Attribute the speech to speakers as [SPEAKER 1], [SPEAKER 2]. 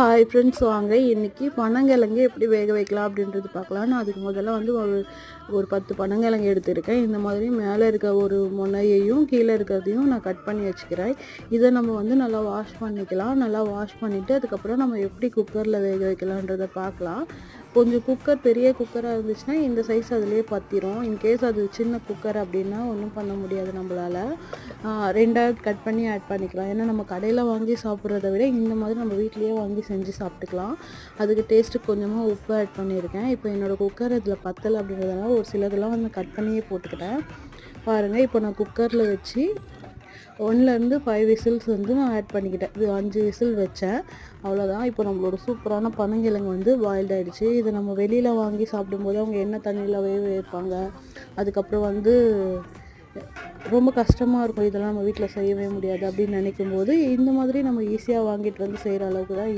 [SPEAKER 1] Hi friends வாங்க இன்றைக்கி பனங்கிழங்கு எப்படி வேக வைக்கலாம் அப்படின்றது பார்க்கலாம். நான் அதுக்கு முதல்ல வந்து ஒரு ஒரு பத்து பனங்கிழங்கு எடுத்திருக்கேன். இந்த மாதிரி மேலே இருக்க ஒரு முனையையும் கீழே இருக்கிறதையும் நான் கட் பண்ணி வச்சுக்கிறேன். இதை நம்ம வந்து நல்லா வாஷ் பண்ணிக்கலாம். நல்லா வாஷ் பண்ணிவிட்டு அதுக்கப்புறம் நம்ம எப்படி குக்கரில் வேக வைக்கலான்றதை பார்க்கலாம். கொஞ்சம் குக்கர் பெரிய குக்கராக இருந்துச்சுன்னா இந்த சைஸ் அதுலேயே பத்திரும். இன்கேஸ் அது சின்ன குக்கர் அப்படின்னா ஒன்றும் பண்ண முடியாது நம்மளால். ரெண்டாவது கட் பண்ணி ஆட் பண்ணிக்கலாம். ஏன்னா நம்ம கடையில் வாங்கி சாப்பிட்றத விட இந்த மாதிரி நம்ம வீட்லேயே வாங்கி செஞ்சு சாப்பிட்டுக்கலாம். அதுக்கு டேஸ்ட்டு கொஞ்சமாக உப்பு ஆட் பண்ணியிருக்கேன். இப்போ என்னோடய குக்கர் இதில் பத்தலை அப்படின்றதுனால ஒரு சிலதெல்லாம் வந்து கட் பண்ணியே போட்டுக்கிட்டேன். பாருங்கள் இப்போ நான் குக்கரில் வச்சு ஒன்லேருந்து ஃபைவ் விசில்ஸ் வந்து நான் ஆட் பண்ணிக்கிட்டேன். இது அஞ்சு விசில் வச்சேன். அவ்வளோதான் இப்போ நம்மளோட சூப்பரான பனங்கிழங்கு வந்து பாயில்ட் ஆகிடுச்சு இதை நம்ம வெளியில் வாங்கி சாப்பிடும்போது அவங்க என்ன தண்ணியில் வேக வைப்பாங்க? அதுக்கப்புறம் வந்து ரொம்ப கஷ்டமாக இருக்கும். இதெல்லாம் நம்ம வீட்டில் செய்யவே முடியாது அப்படின்னு நினைக்கும் போது இந்த மாதிரி நம்ம ஈஸியாக வாங்கிட்டு வந்து செய்கிற அளவுக்கு தான்